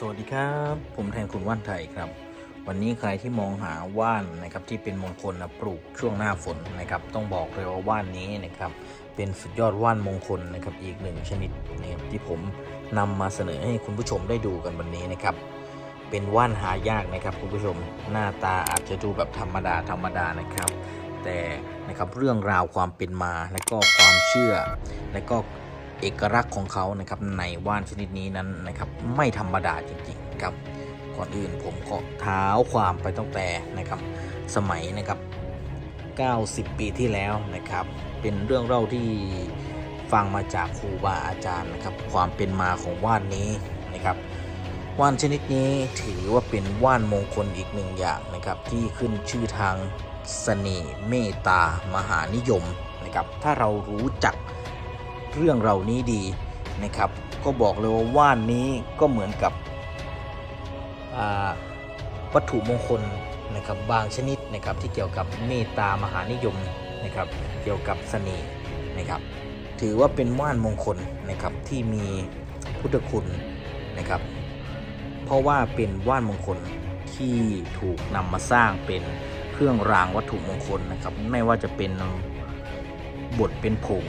สวัสดีครับ ผมแทนคุณว่านไทยครับ วันนี้ใครที่มองหาว่านนะครับที่เป็นมงคลนะปลูกช่วงหน้าฝนนะครับ ต้องบอกเลยว่าว่านนี้นะครับ เป็นสุดยอดว่านมงคลนะครับอีกหนึ่งชนิดนะครับที่ผมนำมาเสนอให้คุณผู้ชมได้ดูกันวันนี้นะครับ เป็นว่านหายากนะครับคุณผู้ชมหน้าตาอาจจะดูแบบธรรมดาธรรมดานะครับ แต่นะครับเรื่องราวความเป็นมาและก็ความเชื่อ และก็ เอกลักษณ์ของเขานะครับในว่านชนิดนี้นั้นนะครับไม่ธรรมดาจริงๆครับก่อนอื่นผมขอเท้าความไปตั้งแต่นะครับสมัยนะครับ 90 ปีที่แล้วนะครับ เป็นเรื่องเล่าที่ฟังมาจากครูบาอาจารย์นะครับความเป็นมาของว่านนี้นะครับว่านชนิดนี้ถือว่าเป็นว่านมงคลอีกหนึ่งอย่างนะครับที่ขึ้นชื่อทางเสน่ห์เมตตามหานิยมนะครับถ้าเรารู้จัก เรื่องเรานี้ดีนะครับ ก็บอกเลยว่าว่านนี้ก็เหมือนกับวัตถุมงคลนะครับบางชนิดนะครับที่เกี่ยวกับเมตตามหานิยมนะครับเกี่ยวกับเสน่ห์นะครับถือว่าเป็นว่านมงคลนะครับที่มีพุทธคุณนะครับเพราะว่าเป็นว่านมงคลที่ถูกนำมาสร้างเป็นเครื่องรางวัตถุมงคลนะครับไม่ว่าจะเป็นบทเป็นผง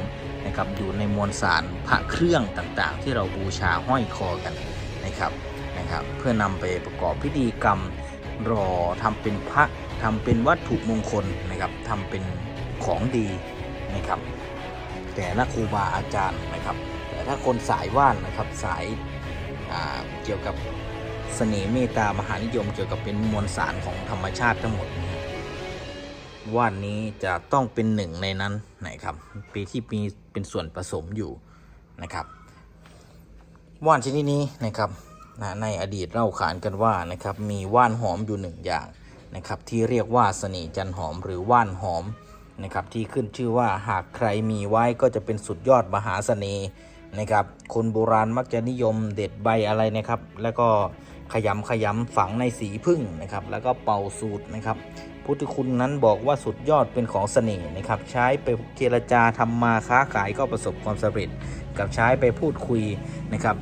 นะครับอยู่ในมวลสารพระเครื่องต่างๆ ที่เราบูชาห้อยคอกันนะครับนะครับ เพื่อนำไปประกอบพิธีกรรมรอทำเป็นพระทำเป็นวัตถุมงคลนะครับทำเป็นของดีนะครับ แต่ละครูบาอาจารย์นะครับ แต่ถ้าคนสายว่านนะครับสายาเกี่ยวกับเสน่ห์เมตตามหานิยม เกี่ยวกับเป็นมวลสารของธรรมชาติทั้งหมดนะ ว่านนี้จะต้องเป็นหนึ่งในนั้นนะครับปีที่มีเป็นส่วนผสมอยู่นะครับ ว่านชนิดนี้นะครับนะในอดีตเล่าขานกันว่านะครับมีว่านหอมอยู่หนึ่งอย่างนะครับที่เรียกว่าเสน่ห์จันหอมหรือว่านหอมนะครับที่ขึ้นชื่อว่าหากใครมีไว้ก็จะเป็นสุดยอดมหาเสน่ห์นะครับคนโบราณมักจะนิยมเด็ดใบอะไรนะครับ แล้วก็ขยำขยำฝังในสีพึ่งนะครับ แล้วก็เป่าสูตรนะครับ พุทธคุณนั้นบอกว่าสุดยอดเป็นของเสน่ห์นะครับ ใช้ไปเจรจาทำมาค้าขายก็ประสบความสำเร็จ กับใช้ไปพูดคุยนะครับ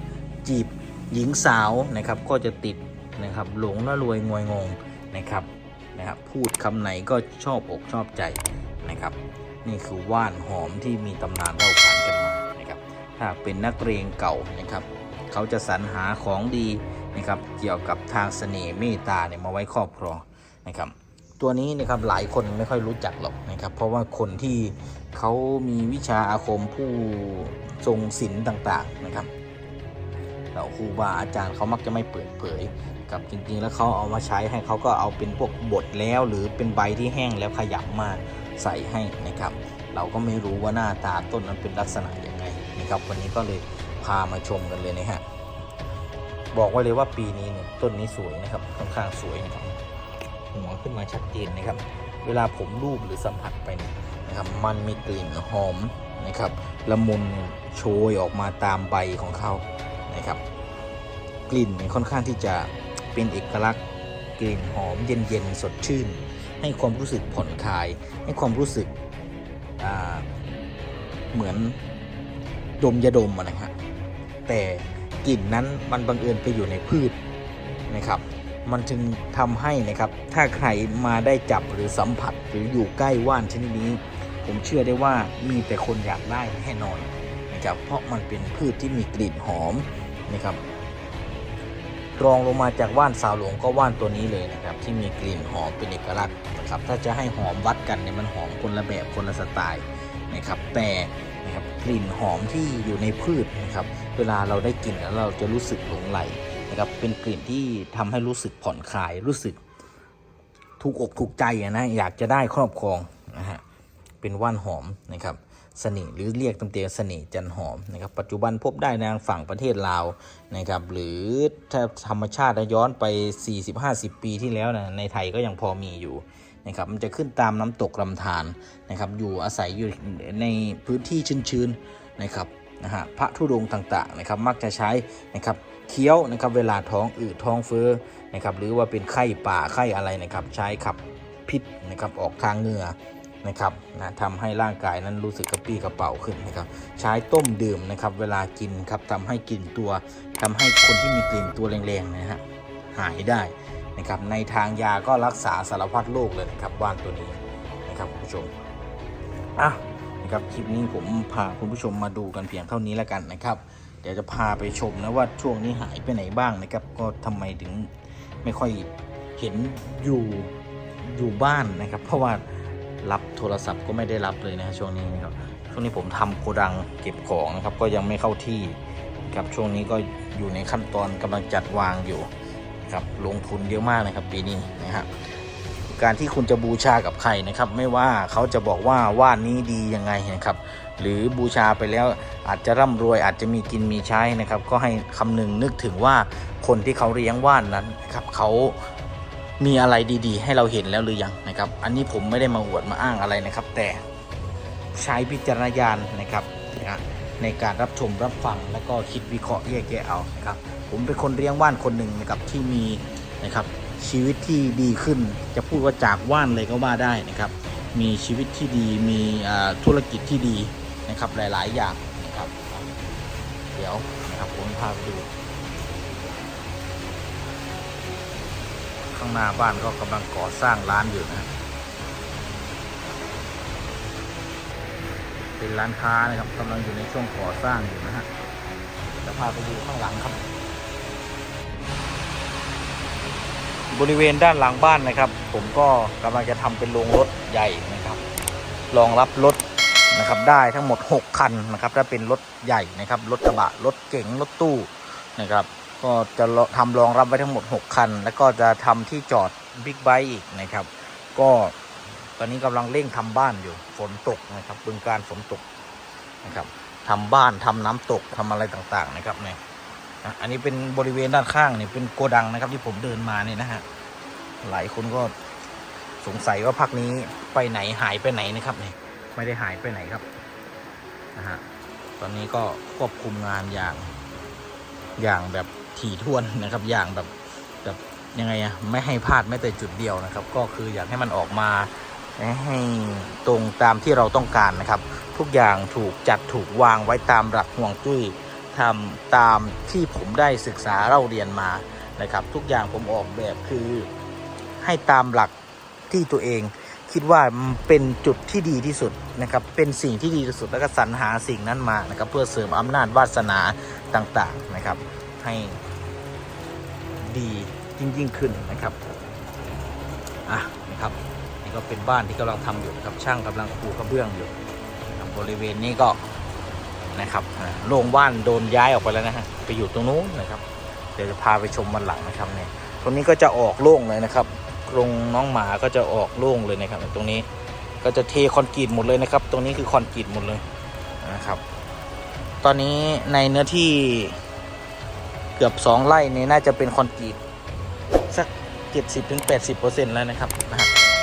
จีบหญิงสาวนะครับก็จะติดนะครับหลงและรวยงวยงงนะครับนะครับพูดคำไหนก็ชอบอกชอบใจนะครับ นี่คือว่านหอมที่มีตำนานเล่าขานกันมานะครับถ้าเป็นนักเรียนเก่านะครับ เขาจะสรรหาของดีนะครับเกี่ยวกับทางเสน่ห์เมตตาเนี่ยมาไว้ครอบครองนะครับ ตัวนี้นะครับหลายคนไม่ค่อยรู้จักหรอกนะครับ เพราะว่าคนที่เขามีวิชาอาคมผู้ทรงศิลป์ต่างๆนะครับเราครูบาอาจารย์เขามักจะไม่เปิดเผย กับจริงๆ แล้วเขาเอามาใช้ให้เขาก็เอาเป็นพวกบดแล้ว หรือเป็นใบที่แห้งแล้วขยำมาใส่ให้นะครับ เราก็ไม่รู้ว่าหน้าตาต้นนั้นเป็นลักษณะยังไงนะครับ วันนี้ก็เลยพามาชมกันเลยนะฮะบอกไว้เลยว่าปีนี้เนี่ยต้นนี้สวยนะครับค่อนข้างสวยนะครับ หัวขึ้นมาชัดเจนนะครับ เวลาผมรูปหรือสัมผัสไปนะครับมันมีกลิ่นหอมนะครับละมุนโชยออกมาตามใบของเขานะครับ กลิ่นค่อนข้างที่จะเป็นเอกลักษณ์ กลิ่นหอมเย็นๆสดชื่น ให้ความรู้สึกผ่อนคลาย ให้ความรู้สึกเหมือนดมยาดมอะนะฮะแต่กลิ่นนั้นมันบังเอิญไปอยู่ในพืชนะครับ มันจึงทำให้นะครับ ถ้าใครมาได้จับหรือสัมผัสหรืออยู่ใกล้ว่านชนิดนี้ ผมเชื่อได้ว่ามีแต่คนอยากได้แน่นอนนะครับ เพราะมันเป็นพืชที่มีกลิ่นหอมนะครับ รองลงมาจากว่านสาวหลวงก็ว่านตัวนี้เลยนะครับ ที่มีกลิ่นหอมเป็นเอกลักษณ์นะครับ ถ้าจะให้หอมวัดกันเนี่ยมันหอมคนละแบบคนละสไตล์นะครับ แต่นะครับกลิ่นหอมที่อยู่ในพืชนะครับ เวลาเราได้กลิ่นแล้วเราจะรู้สึกหลงไหล นะครับเป็นกลิ่นที่ทำให้รู้สึกผ่อนคลายรู้สึกถูกอกถูกใจอะนะอยากจะได้ครอบครองนะฮะเป็นว่านหอมนะครับเสน่ห์หรือเรียกตำเตียเสน่ห์จันหอมนะครับปัจจุบันพบได้ในฝั่งประเทศลาวนะครับหรือถ้าธรรมชาติย้อนไป 40-50 ปีที่แล้วนะในไทยก็ยังพอมีอยู่นะครับมันจะขึ้นตามน้ำตกลำธารนะครับอยู่อาศัยอยู่ในพื้นที่ชื้นๆนะครับนะฮะพระธุดงค์ต่างๆนะครับมักจะใช้นะครับ เคี้ยวนะครับเวลาท้องอืดท้องเฟ้อนะครับหรือว่าเป็นไข้ป่าไข้อะไรนะครับ ใช้ขับพิษนะครับออกทางเหงื่อนะครับนะทำให้ร่างกายนั้นรู้สึกกระปี้กระเป๋าขึ้นนะครับ ใช้ต้มดื่มนะครับ เวลากินครับทำให้กลิ่นตัวทำให้คนที่มีกลิ่นตัวแรงๆนะฮะหายได้นะครับในทางยาก็รักษาสารพัดโรคเลยนะครับว่านตัวนี้นะครับคุณผู้ชมอะนะครับคลิปนี้ผมพาคุณผู้ชมมาดูกันเพียงเท่านี้แล้วกันนะครับ เดี๋ยวจะพาไปชมนะว่าช่วงนี้หายไปไหนบ้างนะครับ ก็ทำไมถึงไม่ค่อยเห็นอยู่อยู่บ้านนะครับ เพราะว่ารับโทรศัพท์ก็ไม่ได้รับเลยนะช่วงนี้นะครับช่วงนี้ผมทำโกดังเก็บของนะครับ ก็ยังไม่เข้าที่ครับช่วงนี้ก็อยู่ในขั้นตอนกำลังจัดวางอยู่ครับลงทุนเยอะมากนะครับปีนี้นะครับ การที่คุณจะบูชากับใครนะครับ ไม่ว่าเขาจะบอกว่าว่านนี้ดียังไงนะครับ หรือบูชาไปแล้วอาจจะร่ำรวยอาจจะมีกินมีใช้นะครับ ก็ให้คำนึงนึกถึงว่าคนที่เขาเลี้ยงว่านนั้นนะครับเขามีอะไรดีๆ ให้เราเห็นแล้วหรือยังนะครับ อันนี้ผมไม่ได้มาอวดมาอ้างอะไรนะครับ แต่ใช้พิจารณญาณนะครับในการรับชมรับฟังแล้วก็คิดวิเคราะห์แยกแยะเอานะครับ ผมเป็นคนเลี้ยงว่านคนหนึ่งนะครับที่มีนะครับ ชีวิตที่ดีขึ้น จะพูดว่าจากว่านเลยก็ว่าได้นะครับ มีชีวิตที่ดีมีธุรกิจที่ดีนะครับหลาย ๆ อย่างนะครับ เดี๋ยวนะครับผมพาไปดู ข้างหน้าบ้านก็กำลังก่อสร้างร้านอยู่นะเป็นร้านค้านะครับกำลังอยู่ในช่วงก่อสร้างอยู่นะฮะจะพาไปดูข้างหลังครับ บริเวณด้านหลังบ้านนะครับ ผมก็กำลังจะทำเป็นโรงรถใหญ่นะครับรองรับรถนะครับได้ทั้งหมด 6 คันนะครับถ้าเป็นรถใหญ่นะครับรถกระบะรถเก๋งรถตู้นะครับก็จะทำรองรับไว้ทั้งหมด 6 คัน แล้วก็จะทำที่จอดบิ๊กไบค์อีกนะครับ ก็ตอนนี้กำลังเร่งทำบ้านอยู่ฝนตกนะครับบึงการฝนตกนะครับทำบ้านทำน้ำตกทำอะไรต่างๆนะครับเนี่ย อันนี้เป็นบริเวณด้านข้างเนี่ยเป็นโกดังนะครับ ที่ผมเดินมาเนี่ยนะฮะหลายคนก็สงสัยว่าพักนี้ไปไหนหายไปไหนนะครับเนี่ยไม่ได้หายไปไหนครับนะฮะตอนนี้ก็ควบคุมงานอย่างอย่างแบบถี่ถ้วนนะครับ อย่างแบบแบบยังไงอะไม่ให้พลาดแม้แต่จุดเดียวนะครับ ก็คืออยากให้มันออกมาให้ตรงตามที่เราต้องการนะครับ ทุกอย่างถูกจัดถูกวางไว้ตามหลักห่วงจุ้ย ทำตามที่ผมได้ศึกษาเล่าเรียนมานะครับ ทุกอย่างผมออกแบบคือให้ตามหลักที่ตัวเองคิดว่ามันเป็นจุดที่ดีที่สุดนะครับ เป็นสิ่งที่ดีที่สุดแล้วก็สรรหาสิ่งนั้นมานะครับ เพื่อเสริมอำนาจวาสนาต่างๆนะครับ ให้ดียิ่งยิ่งขึ้นนะครับอะนะครับนี่ก็เป็นบ้านที่กำลังทำอยู่นะครับช่างกำลังปูกระเบื้องอยู่บริเวณนี้ก็ นะครับอ่าโรงบ้านโดนย้ายออกไปแล้วนะฮะไปอยู่ตรงนู้นนะครับ เดี๋ยวจะพาไปชมมันหลังนะครับเนี่ยตรงนี้ก็จะออกโล่งเลยนะครับโรงน้องหมาก็จะออกโล่งเลยนะครับ ตรงนี้ก็จะเทคอนกรีตหมดเลยนะครับ ตรงนี้คือคอนกรีตหมดเลยนะครับ ตอนนี้ในเนื้อที่เกือบสองไร่นี่น่าจะเป็นคอนกรีตสัก 70-80%แล้วนะครับ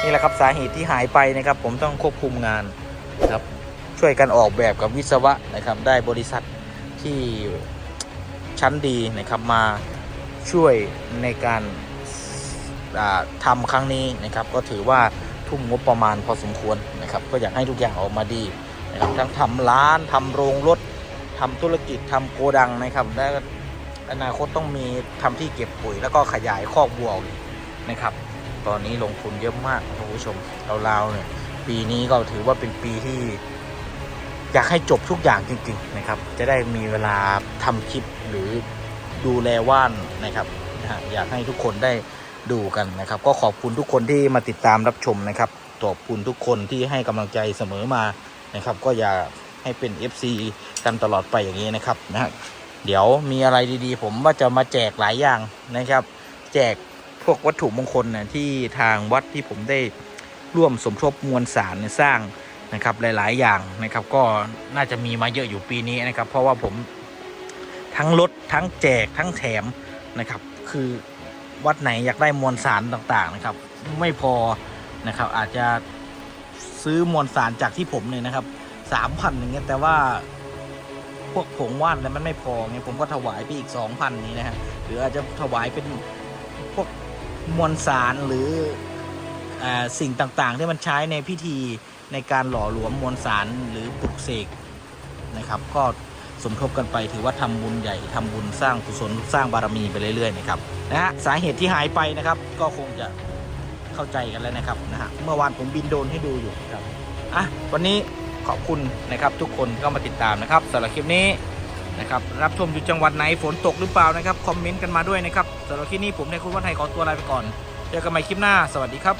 นี่แหละครับสาเหตุที่หายไปนะครับ ผมต้องควบคุมงานนะครับ ช่วยกันออกแบบกับวิศวะนะครับ ได้บริษัทที่ชั้นดีนะครับมาช่วยในการอ่าทำครั้งนี้นะครับก็ถือว่าทุ่มงบประมาณพอสมควรนะครับ ก็อยากให้ทุกอย่างออกมาดีนะครับทั้งทำร้านทำโรงรถทำธุรกิจทำโกดังนะครับและอนาคตต้องมีทำที่เก็บปุ๋ยแล้วก็ขยายคอกวัวอีกนะครับ ตอนนี้ลงทุนเยอะมากคุณผู้ชมราวๆเนี่ยปีนี้ก็ถือว่าเป็นปีที่ อยากให้จบทุกอย่างจริง ๆ นะครับ จะได้มีเวลาทำคลิปหรือดูแลว่านนะครับอยากให้ทุกคนได้ดูกันนะครับ ก็ขอบคุณทุกคนที่มาติดตามรับชมนะครับขอบคุณทุกคนที่ให้กำลังใจเสมอมานะครับ ก็อย่าให้เป็น FC กันตลอดไปอย่างนี้นะครับนะฮะเดี๋ยวมีอะไรดีๆ ผมว่าจะมาแจกหลายอย่างนะครับ แจกพวกวัตถุมงคลนะที่ทางวัดที่ผมได้ร่วมสมทบมวลสารสร้าง นะครับหลาย ๆ อย่างนะครับก็น่าจะมีมาเยอะอยู่ปีนี้นะครับ เพราะว่าผมทั้งลดทั้งแจกทั้งแถมนะครับ คือวัดไหนอยากได้มวลสารต่างๆนะครับ ไม่พอนะครับ อาจจะซื้อมวลสารจากที่ผมเนี่ยนะครับสามพันอย่างเงี้ยแต่ว่าพวกผงว่านแล้วมันไม่พอไงผมก็ถวายไปอีกสองพันนี้นะฮะหรืออาจจะถวายเป็นพวกมวลสารหรืออสิ่งต่างๆ ที่มันใช้ในพิธี ในการหล่อหลวมมวลสารหรือปลุกเสกนะครับ ก็สมทบกันไปถือว่าทำบุญใหญ่ทำบุญสร้างกุศลสร้างบารมีไปเรื่อยๆนะครับนะฮะสาเหตุที่หายไปนะครับ ก็คงจะเข้าใจกันแล้วนะครับนะฮะเมื่อวานผมบินโดนให้ดูอยู่ครับอะวันนี้ขอบคุณนะครับ ทุกคนก็มาติดตามนะครับสำหรับคลิปนี้นะครับรับชมอยู่จังหวัดไหนฝนตกหรือเปล่านะครับคอมเมนต์กันมาด้วยนะครับสำหรับคลิปนี้ผมในคุณวันไทยขอตัวลาไปก่อนเจอกันใหม่คลิปหน้าสวัสดีครับ